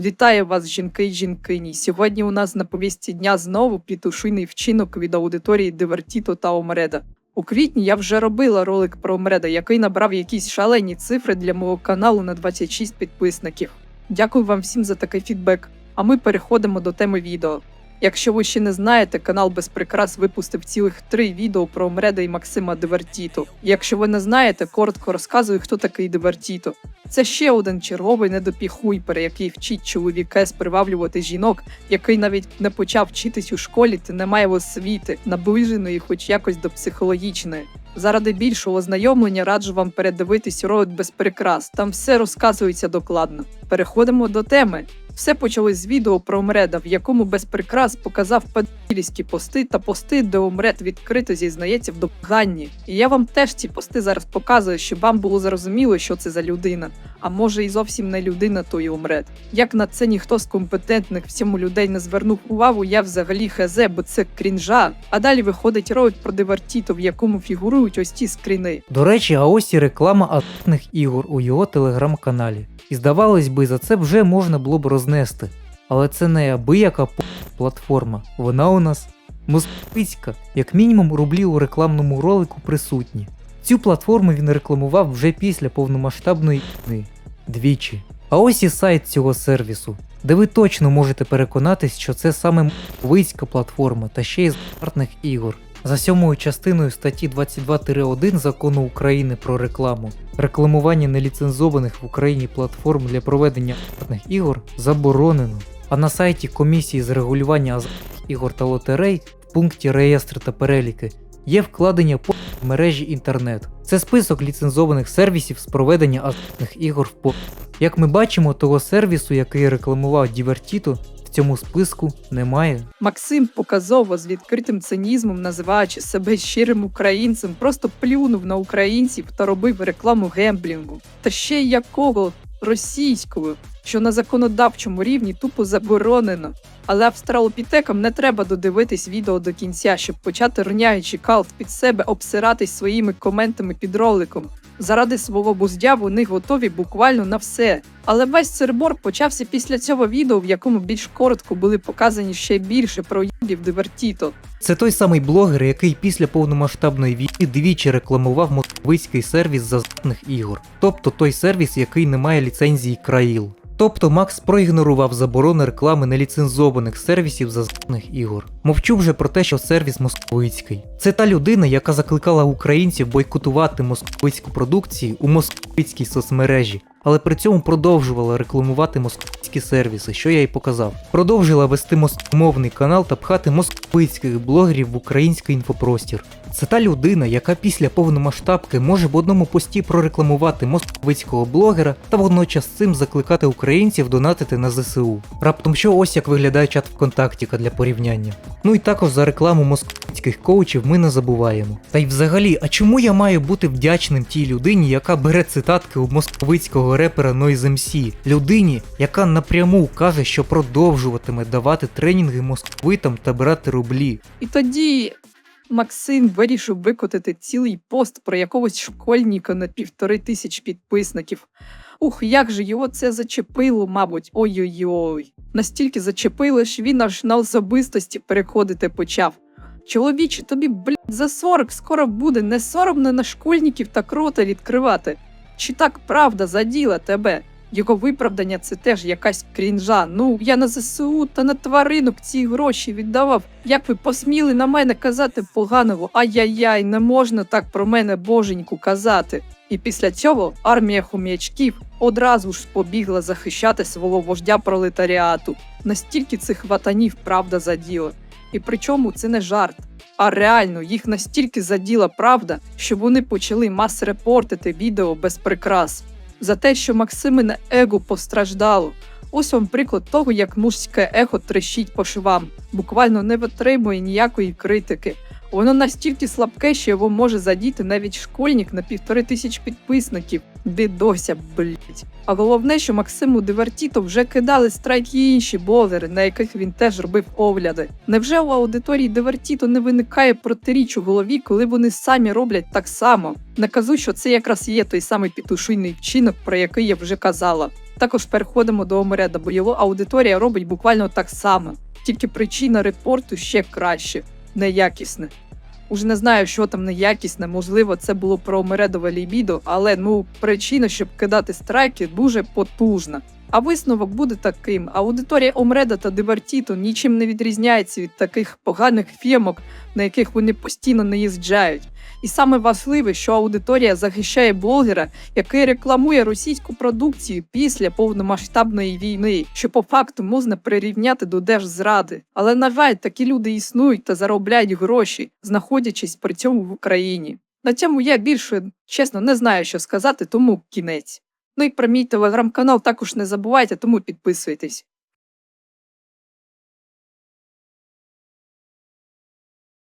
Вітаю вас, жінки й жінкині. Сьогодні у нас на повісті дня знову пітушиний вчинок від аудиторії Дивертіто та Омреда. У квітні я вже робила ролик про Омреда, який набрав якісь шалені цифри для мого каналу на 26 підписників. Дякую вам всім за такий фідбек. А ми переходимо до теми відео. Якщо ви ще не знаєте, канал без прикрас випустив цілих три відео про Омреда і Максима Дивертіто. Якщо ви не знаєте, коротко розказую, хто такий Дивертіто. Це ще один черговий недопіхуйпер, який вчить чоловікес приваблювати жінок, який навіть не почав вчитись у школі та не має освіти, наближеної хоч якось до психологічної. Заради більшого ознайомлення раджу вам передивитись ролик без прикрас. Там все розказується докладно. Переходимо до теми. Все почалось з відео про Омреда, в якому без прикрас показав паділівські пости та пости, де Омред відкрито зізнається в допоганні. І я вам теж ці пости зараз показую, щоб вам було зрозуміло, що це за людина. А може і зовсім не людина, то й Омред. Як на це ніхто з компетентних в цьому людей не звернув увагу, я взагалі хезе, бо це крінжа. А далі виходить ролик про Дивертіто, в якому фігурують ось ці скріни. До речі, а ось і реклама азартних ігор у його телеграм-каналі. І здавалось би, за це вже можна було б рознести. Але це не абияка платформа. Вона у нас москвицька, як мінімум рублі у рекламному ролику присутні. Цю платформу він рекламував вже після повномасштабної війни. Двічі. А ось і сайт цього сервісу, де ви точно можете переконатись, що це саме москвицька платформа та ще й з азартних ігор. За сьомою частиною статті 22-1 закону України про рекламу рекламування неліцензованих в Україні платформ для проведення азартних ігор заборонено. А на сайті комісії з регулювання азартних ігор та лотерей в пункті реєстр та переліки є вкладення по мережі інтернет. Це список ліцензованих сервісів з проведення азартних ігор в по. Як ми бачимо, того сервісу, який рекламував Дівертіто, цьому списку немає. Максим показово з відкритим цинізмом, називаючи себе щирим українцем, просто плюнув на українців та робив рекламу гемблінгу. Та ще й якого російського, що на законодавчому рівні тупо заборонено. Але австралопітекам не треба додивитись відео до кінця, щоб почати рняючи калт під себе обсиратись своїми коментами під роликом. Заради свого буздя вони готові буквально на все. Але весь цирбор почався після цього відео, в якому більш коротко були показані ще більше проїбів Дивертіто. Це той самий блогер, який після повномасштабної війни двічі рекламував москвицький сервіс з ігор, тобто той сервіс, який не має ліцензії країл. Тобто Макс проігнорував заборони реклами неліцензованих сервісів зазнаних ігор. Мовчу вже про те, що сервіс московицький. Це та людина, яка закликала українців бойкотувати московицьку продукцію у московицькій соцмережі, але при цьому продовжувала рекламувати московицькі сервіси, що я й показав. Продовжила вести москомовний канал та пхати московицьких блогерів в український інфопростір. Це та людина, яка після повномасштабки може в одному пості прорекламувати московицького блогера та водночас цим закликати українців донатити на ЗСУ. Раптом що ось як виглядає чат ВКонтактіка для порівняння. Ну і також за рекламу московицьких коучів ми не забуваємо. Та й взагалі, а чому я маю бути вдячним тій людині, яка бере цитатки у московицького репера Noise MC? Людині, яка напряму каже, що продовжуватиме давати тренінги московитам та брати рублі. І тоді Максим вирішив викотити цілий пост про якогось школьника на півтори тисяч підписників. Ух, як же його це зачепило, мабуть, ой-ой-ой. Настільки зачепило, що він аж на особистості переходити почав. Чоловіче, тобі, блядь, за 40 скоро буде не соромно на школьників так рота відкривати. Чи так правда заділа тебе? Його виправдання це теж якась крінжа. Ну, я на ЗСУ та на тваринок ці гроші віддавав. Як ви посміли на мене казати поганого? Ай-яй-яй, не можна так про мене боженьку казати. І після цього армія хом'ячків одразу ж побігла захищати свого вождя пролетаріату. Настільки цих ватанів правда заділа. І причому це не жарт. А реально їх настільки заділа правда, що вони почали мас-репортити відео без прикрас за те, що Максимине его постраждало. Ось вам приклад того, як мужське ехо трещить по швам, буквально не витримує ніякої критики. Воно настільки слабке, що його може задіти навіть школьник на півтори тисяч підписників. Бідося, блять. А головне, що Максиму Дивертіто вже кидали страйк і інші блогери, на яких він теж робив огляди. Невже у аудиторії Дивертіто не виникає протиріч у голові, коли вони самі роблять так само? Не кажу, що це якраз є той самий пітушийний вчинок, про який я вже казала. Також переходимо до Омереда, бо його аудиторія робить буквально так само. Тільки причина репорту ще краще, неякісне. Уже не знаю, що там неякісне, можливо, це було про мередове лібідо, але ну причина, щоб кидати страйки, дуже потужна. А висновок буде таким: аудиторія Омреда та Дивартіто нічим не відрізняється від таких поганих фємок, на яких вони постійно наїжджають. І саме важливе, що аудиторія захищає блогера, який рекламує російську продукцію після повномасштабної війни, що по факту можна прирівняти до держзради. Але на жаль, такі люди існують та заробляють гроші, знаходячись при цьому в Україні. На цьому я більше чесно не знаю, що сказати, тому кінець. Ну і про мій телеграм-канал також не забувайте, тому підписуйтесь.